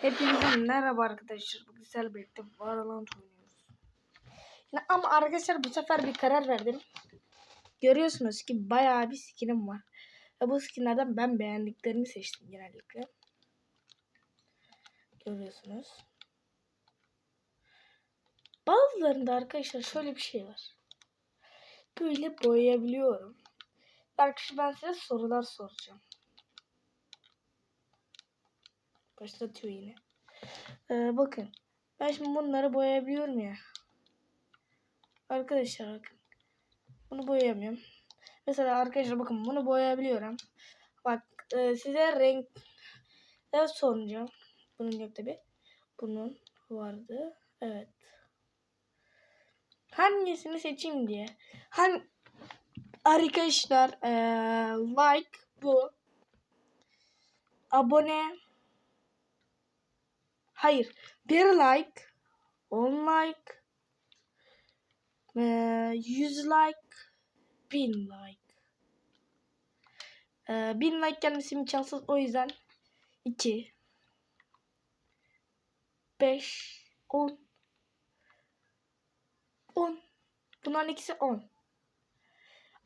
Hepinize merhaba arkadaşlar. Bugün sizlerle birlikte Valorant oynuyoruz. Ya ama arkadaşlar bu sefer bir karar verdim. Görüyorsunuz ki bayağı bir skinim var. Ve bu skinlerden ben beğendiklerimi seçtim genellikle. Görüyorsunuz. Bazılarında arkadaşlar şöyle bir şey var. Böyle boyayabiliyorum. Arkadaşlar ben size sorular soracağım. Başlatıyor yine. Ee, bakın. Ben şimdi bunları boyayabiliyorum ya. Arkadaşlar bakın. Bunu boyayamıyorum. Mesela arkadaşlar bakın bunu boyayabiliyorum. Bak e, size renk de soracağım. Bunun yok tabi. Bunun vardı. Evet. Hangisini seçeyim diye. Han arkadaşlar e, like bu. Abone Hayır. Bir like. 10 like. 100 like. 1000 like. Ee, 1000 like gelmesi imkansız. O yüzden 2 5 10 10 Bunların ikisi 10.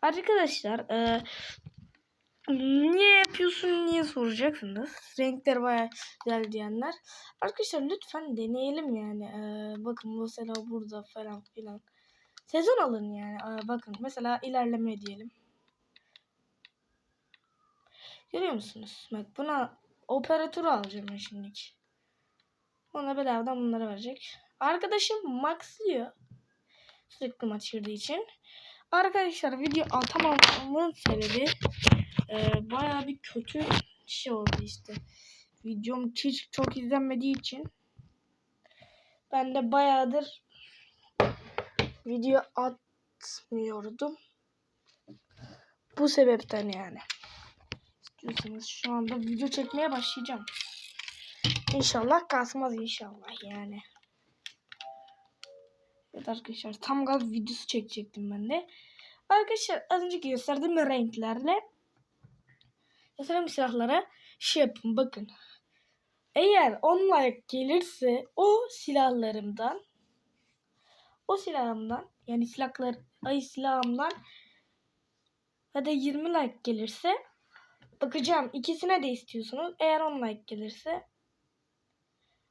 Arkadaşlar e, niye yapıyorsun niye soracaksınız. Renkler baya güzel diyenler. Arkadaşlar lütfen deneyelim yani. Ee, bakın mesela burada falan filan. Sezon alın yani. Ee, bakın mesela ilerleme diyelim. Görüyor musunuz? Bak buna operatörü alacağım ben şimdilik. Ona bedavadan bunları verecek. Arkadaşım maxlıyor. Sürekli maç girdiği için. Arkadaşlar video atamamamın sebebi e, baya bir kötü şey oldu işte. Videom hiç çok izlenmediği için ben de bayağıdır video atmıyordum. Bu sebepten yani. İstiyorsanız şu anda video çekmeye başlayacağım. İnşallah kasmaz inşallah yani. Evet arkadaşlar tam gaz videosu çekecektim ben de. Arkadaşlar az önce gösterdiğim renklerle Mesela silahlara şey yapın bakın. Eğer 10 like gelirse o silahlarımdan o silahımdan yani silahlar ay silahımdan ya da 20 like gelirse bakacağım ikisine de istiyorsunuz. Eğer 10 like gelirse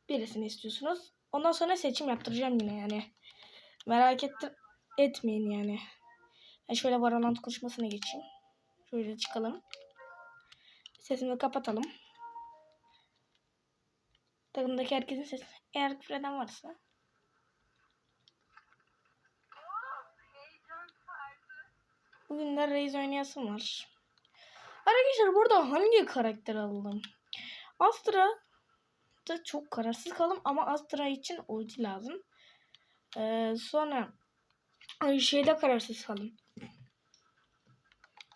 birisini istiyorsunuz. Ondan sonra seçim yaptıracağım yine yani. Merak ettir etmeyin yani. Ben şöyle Valorant konuşmasına geçeyim. Şöyle çıkalım. Sesini kapatalım. Takımdaki herkesin sesi. Eğer küfür varsa. Bugün de Reis oynayasım var. Arkadaşlar burada hangi karakter aldım? Astra da çok kararsız kaldım ama Astra için ulti lazım. Ee, sonra şeyde kararsız kaldım.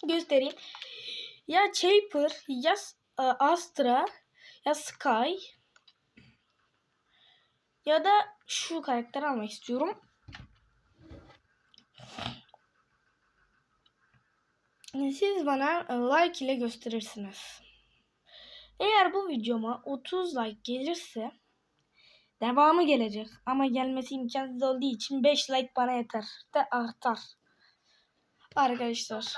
Göstereyim. Ya Chaper ya e, Astra ya Sky ya da şu karakteri almak istiyorum. Siz bana e, like ile gösterirsiniz. Eğer bu videoma 30 like gelirse devamı gelecek. Ama gelmesi imkansız olduğu için 5 like bana yeter. De artar. Arkadaşlar.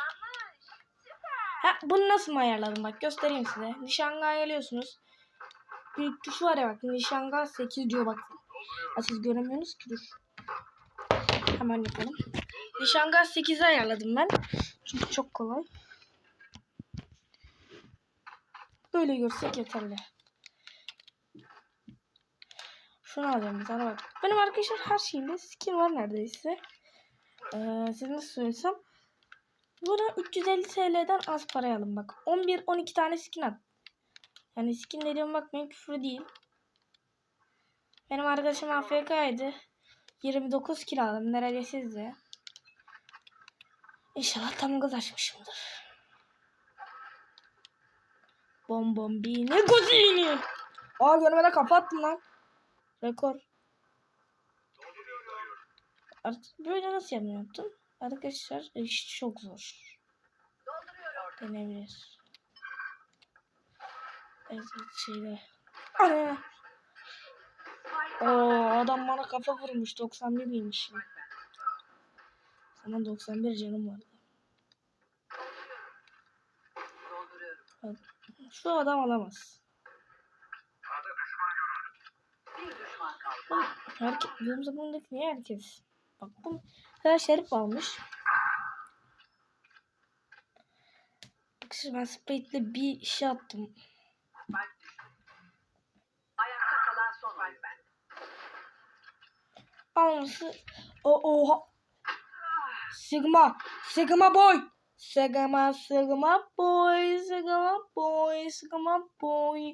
Ha, bunu nasıl mı ayarladım bak göstereyim size. Nişanga geliyorsunuz. Büyük tuş var ya bak nişanga 8 diyor bak. Ha, siz göremiyorsunuz ki dur. Hemen yapalım. Nişanga 8'i ayarladım ben. Çünkü çok kolay. Böyle görsek yeterli. Şunu alayım bir tane bak. Benim arkadaşlar her şeyimde skin var neredeyse. Ee, size nasıl söylesem. Buna 350 TL'den az para alın bak. 11-12 tane skin at. Yani skin dediğim bakmayın küfür değil. Benim arkadaşım AFK'ydı. 29 kilo aldım. Neredeyse sizde. İnşallah tam gaz açmışımdır. Bom bom ne gozini. Aa görmeden kapattım lan. Rekor. Artık böyle nasıl yapıyordum? Arkadaşlar iş çok zor. Denebilir. Evet şeyde. Ana. Oo adam bana kafa vurmuş 91 miymiş? Sana 91 canım vardı. Şu adam alamaz. Herkes, benim zamanımdaki niye herkes? Bak bu her şerif almış. Bak şimdi ben Spade'le bir şey attım. Ayakta kalan son ben. Alması o oha. Sigma. Sigma boy. Sigma Sigma boy. Sigma boy. Sigma boy.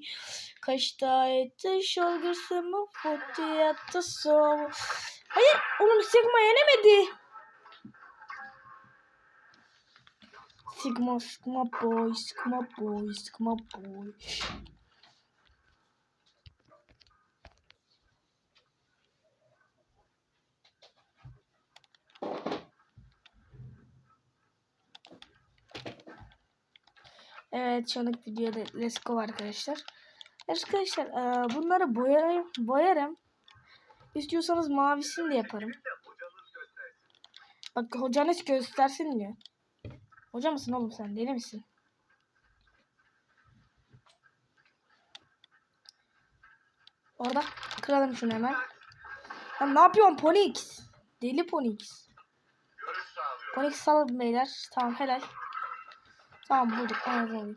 Kaçta etti şalgırsımı fotu yattı sol. Hayır oğlum Sigma yenemedi. Sigma Sigma boy. Sigma boy. Sigma boy. Evet şu anlık videoda let's go arkadaşlar. Arkadaşlar bunları boyarım, boyarım. İstiyorsanız mavisini de yaparım. Bak hocanız göstersin diyor. Hoca mısın oğlum sen deli misin? Orada kıralım şunu hemen. Ya ne yapıyorsun Ponix? Deli Ponix. Ponix salın beyler. Tamam helal. Tamam bulduk. Evet.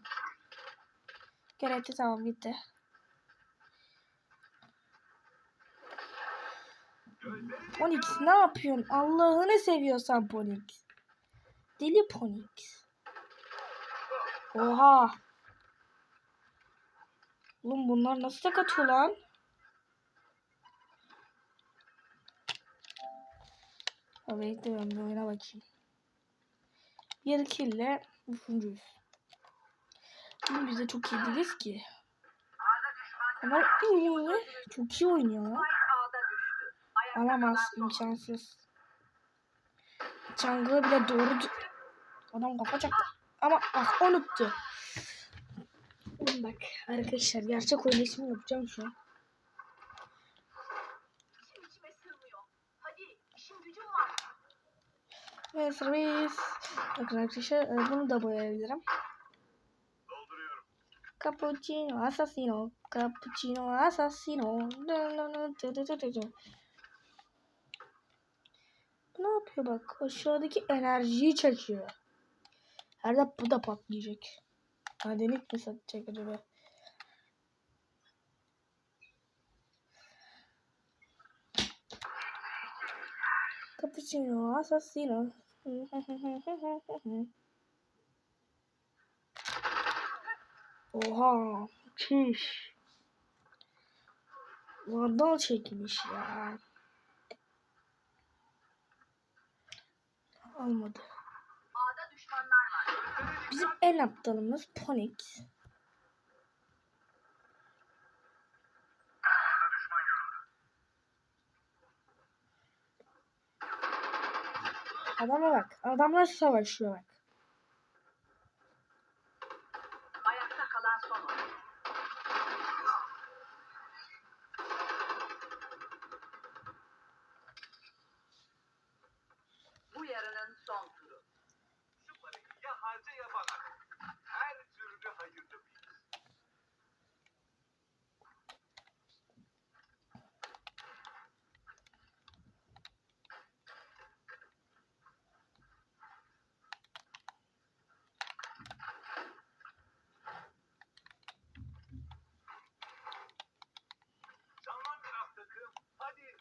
Gerekli tamam bitti. Ponix ne yapıyorsun? Allah'ını seviyorsan Ponix. Deli Ponix. Oha. Oğlum bunlar nasıl tek atıyor lan? Bekle ben bir oyuna bakayım. Bir kille üçüncüyüz. Ama biz de çok iyi değiliz ki. Ama iyi. Çok iyi oynuyor. Spike A'da düştü. Ayakta Alamaz. imkansız. Çangığı bile doğru... Adam kafa çaktı. Ama bak unuttu. Oğlum bak arkadaşlar gerçek oyun ismi yapacağım şu an. İçim içime sığmıyor. Hadi işim gücüm var. Ve servis. Bakın arkadaşlar e, bunu da boyayabilirim. Cappuccino assassino. Cappuccino assassino. Dın dın dın dın dın dın dın. Ne yapıyor bak aşağıdaki enerjiyi çekiyor. Herhalde bu da patlayacak. Madenlik mi satacak acaba? Cappuccino assassino. Oha. Çiş. Vandal çekmiş ya. Olmadı. A'da düşmanlar var. Bizim en aptalımız Ponix. Adama bak. Adamlar savaşıyor bak. Ayakta kalan son oyun. Bu yarının son turu. Şu parayı ya harca ya bana. Her türlü hayırlı bir iş. Canlan biraz takım. Hadi.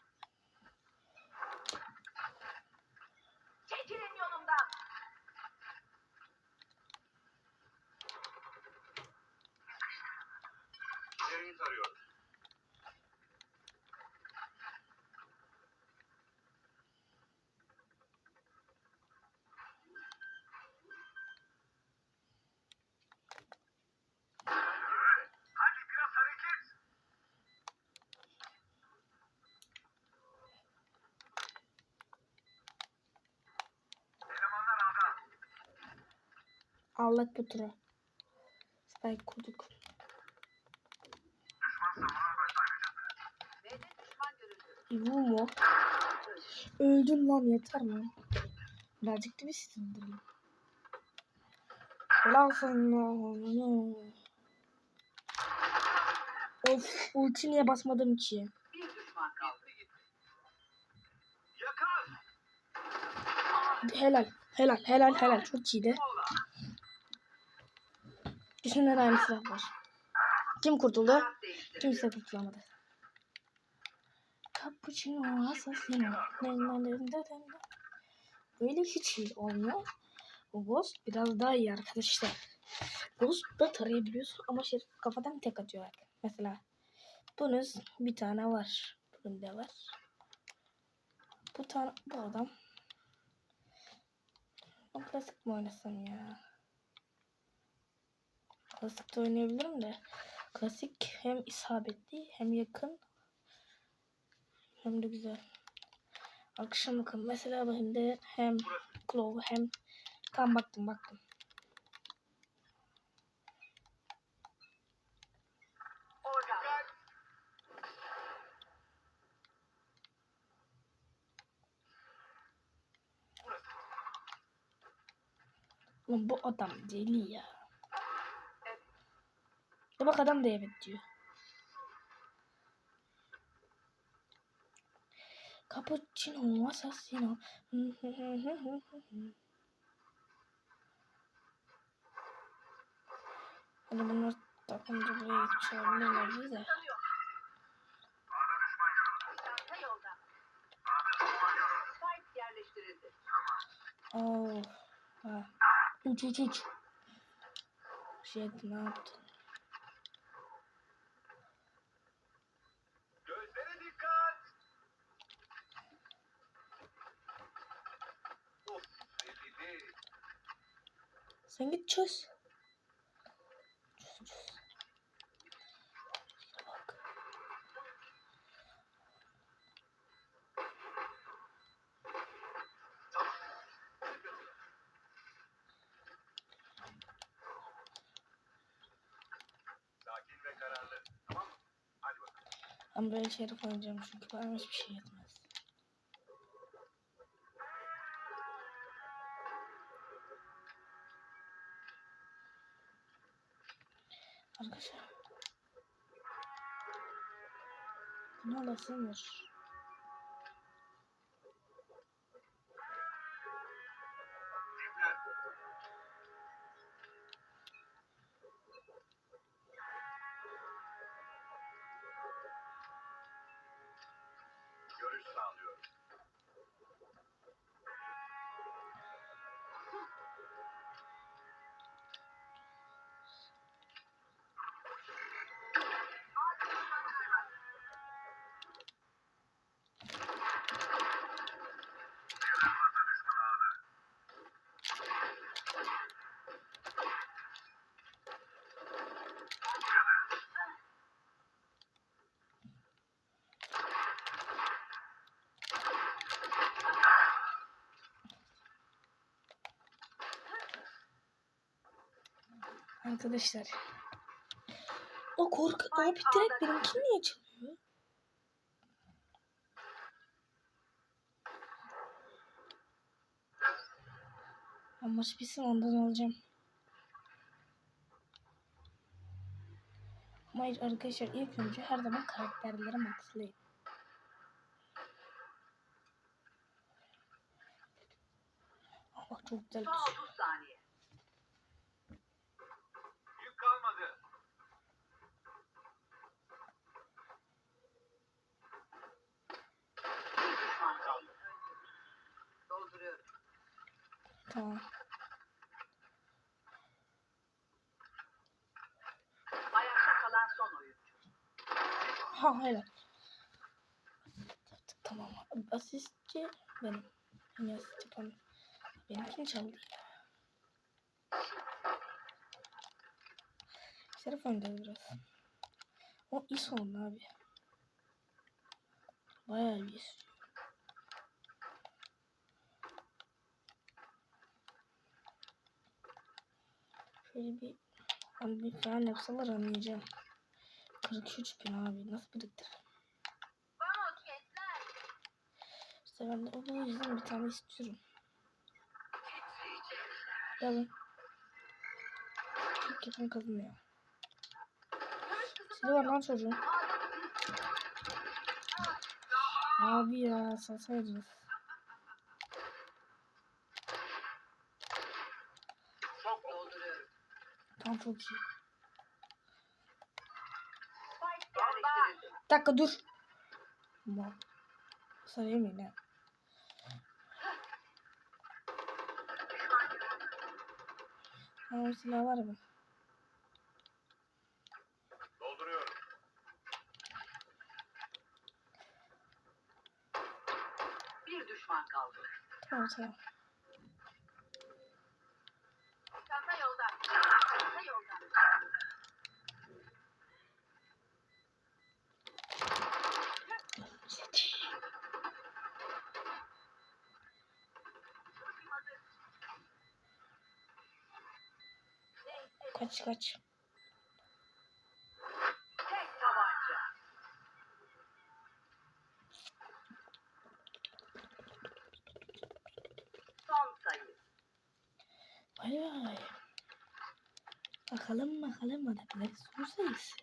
Çekilin yolumdan. İleriyi tarıyoruz. Hadi biraz hareket. Elemanlar ağda. Aldık bu tura. Spike kurduk. Bu mu? Öldüm lan yeter lan. Birazcık da bir sindireyim. Helal sana. Of ulti niye basmadım ki? Helal. Helal helal helal çok iyiydi. İkisinden aynı silah var. Kim kurtuldu? Kimse kurtulamadı. Cappuccino assassino. Böyle hiç iyi olmuyor. O Ghost biraz daha iyi arkadaşlar. Ghost da tarayabiliyorsun ama şey kafadan tek atıyor. Mesela bunun bir tane var. Bunun da var. Bu tane bu adam. Ben klasik mi oynasam ya? Klasik de oynayabilirim de. Klasik hem isabetli hem yakın hem de güzel. Akşam bakın mesela benim de hem Claw hem tam baktım baktım. Lan bu adam deli ya. Bak adam da evet diyor. Cappuccino assassino. Hani bunlar takımda buraya gitmiş olabilirler de. Oo. Ha. Uç uç uç. Şey ne yaptın? Gözlere dikkat. Of. Rezili. Sen git çöz. Çöz çöz. Bak. Ben böyle şerif oynayacağım çünkü bana hiçbir şey yetmez. Bunu alasın Arkadaşlar. O korku abi direkt benimki niye çalıyor? Ben maç bitsin ondan alacağım. Ama arkadaşlar ilk önce her zaman karakterleri maxlayın. Bak çok güzel bir 30 saniye. Yük kalmadı. Bir düşman kaldı. Dolduruyorum. Tamam. Ayakta kalan son oyuncu. Ha helal. Tamam. Asistçi benim. En iyi asist yapan. Benimkini çaldı. Şerif oynadı biraz. O iyi sonunda abi. Bayağı iyi Şöyle bir hani bir falan yapsalar anlayacağım. 43 bin abi nasıl biriktir? İşte ben de o yüzden bir tane istiyorum. Gelin. Çok yakın kadın ya. Seni var lan çocuğun. Abi ya salsaydınız. Çok dolduruyorum. Tam çok iyi. Bir dakika dur. Tamam. Yemeyin ha. Tamam silah var mı? Dolduruyorum. Bir düşman kaldı. Tamam tamam. Kaç kaç. Vay vay. Bakalım bakalım adamlar soru sayısı.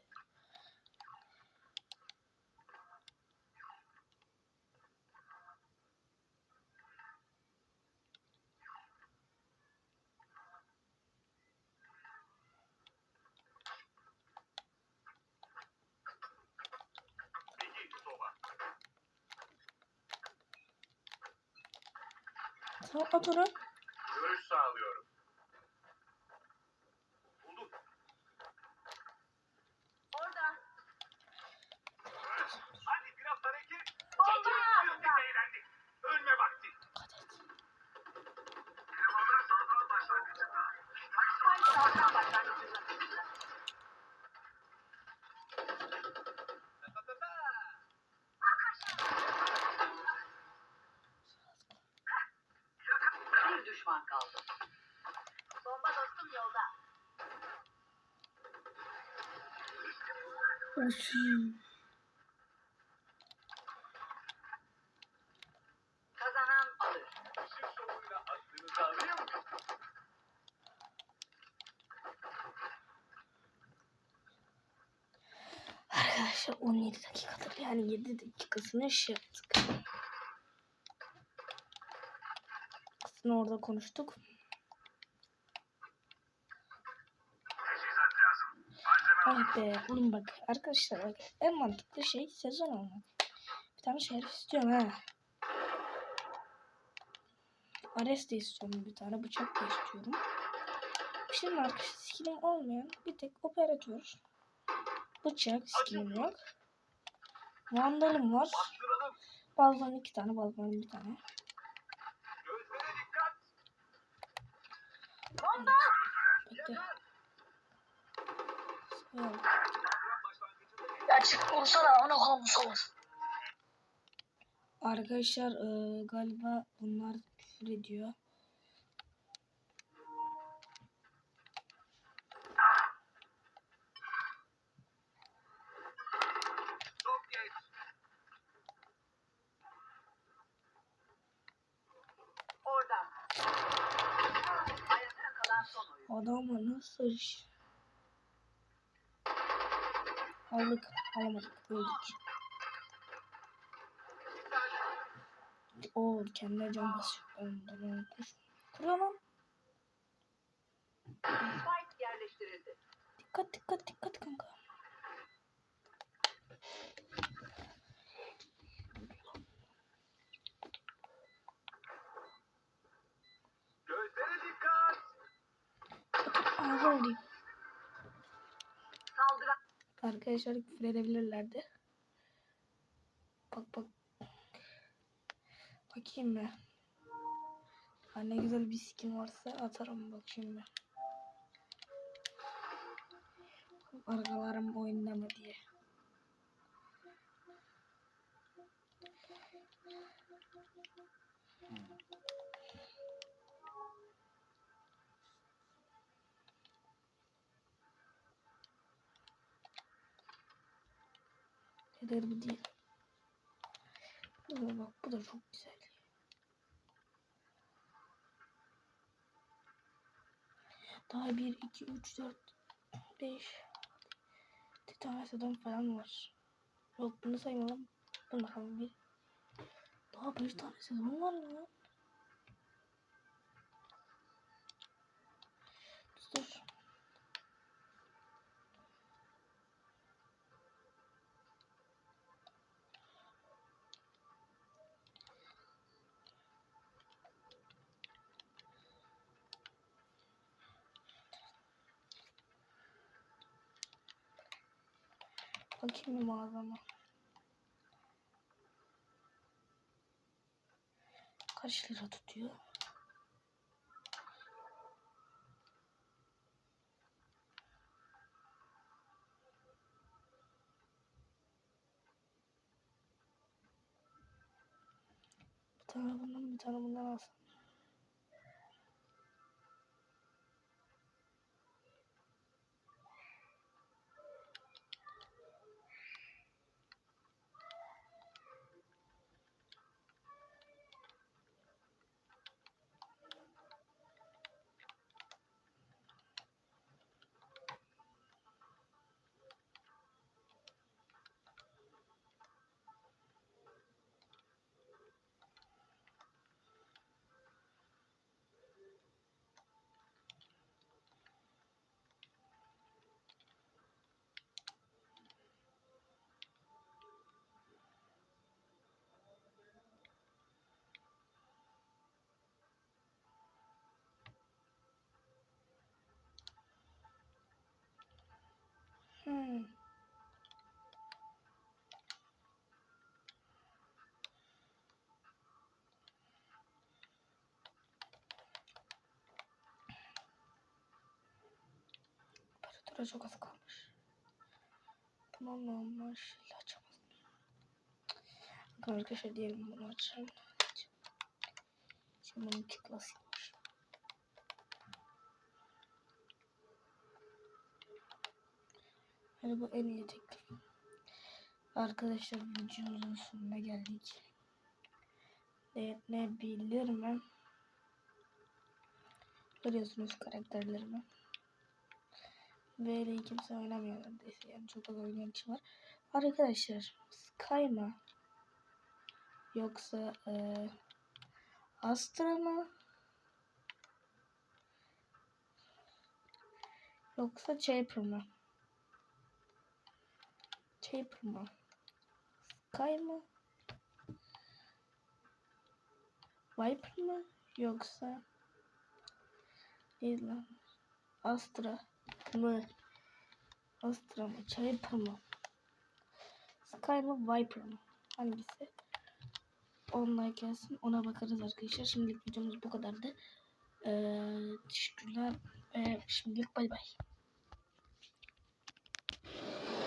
İki soba. Onu. Görüş sağlıyorum. Kazanan alır. Aklınızı alıyor mu? Arkadaşlar 17 dakikadır yani 7 dakikasını şey yaptık. Aslında orada konuştuk. Ah be oğlum bak arkadaşlar bak en mantıklı şey sezon almak. Bir tane şerif istiyorum ha. Ares de istiyorum bir tane bıçak da istiyorum. Şimdi arkadaşlar skillim olmayan bir tek operatör. Bıçak skillim yok. Vandalım var. Balvan iki tane, balvan bir tane. Gözlere dikkat. Bekle. Başlangıcında Gerçek olsana ona kalmış olur. Arkadaşlar eee, galiba bunlar küfür ediyor. çok geç. Orada. Ayakta kalan son oyun. Adama nasıl iş? Aldık, alamadık, öldük. Oo, kendine can basıyor. Lan. Spike yerleştirildi. Dikkat, dikkat, dikkat kanka. Gözlere dikkat. Ağzı olayım. Arkadaşlar küfür edebilirlerdi. Bak bak. Bakayım mı? Ha, ne güzel bir skin varsa atarım bakayım mı? Arkalarım oynama diye. diğerleri bu değil. Bu bak bu da çok güzel. Daha 1, 2, 3, 4, 5 Titan falan var. Yok bunu saymadım. Dur bakalım bir. Daha 5 tane sezon var mı? Bakayım bir mağazama. Kaç lira tutuyor? Bir tane bir tane bundan. Hmm. Operatöre çok az kalmış. Tamam olmuş. Açamaz. Bakın arkadaşlar diyelim bunu açalım. Şimdi bununki klasikmiş. Hani bu en iyi teklif. Arkadaşlar videomuzun sonuna geldik. Ne, ne bilir mi? Görüyorsunuz karakterlerimi. VL'yi kimse oynamıyor neredeyse. Yani çok az oynayan kişi var. Arkadaşlar Sky mı? Yoksa eee Astra mı? Yoksa Chaper mı? Chaper mı? Sky mı? Viper mı? Yoksa lan? Astra mı? Astra mı? Chaper mı? Sky mı? Viper mı? Hangisi? Onlar gelsin. Ona bakarız arkadaşlar. Şimdilik videomuz bu kadardı. Ee, teşekkürler. Ee, şimdilik bay bay.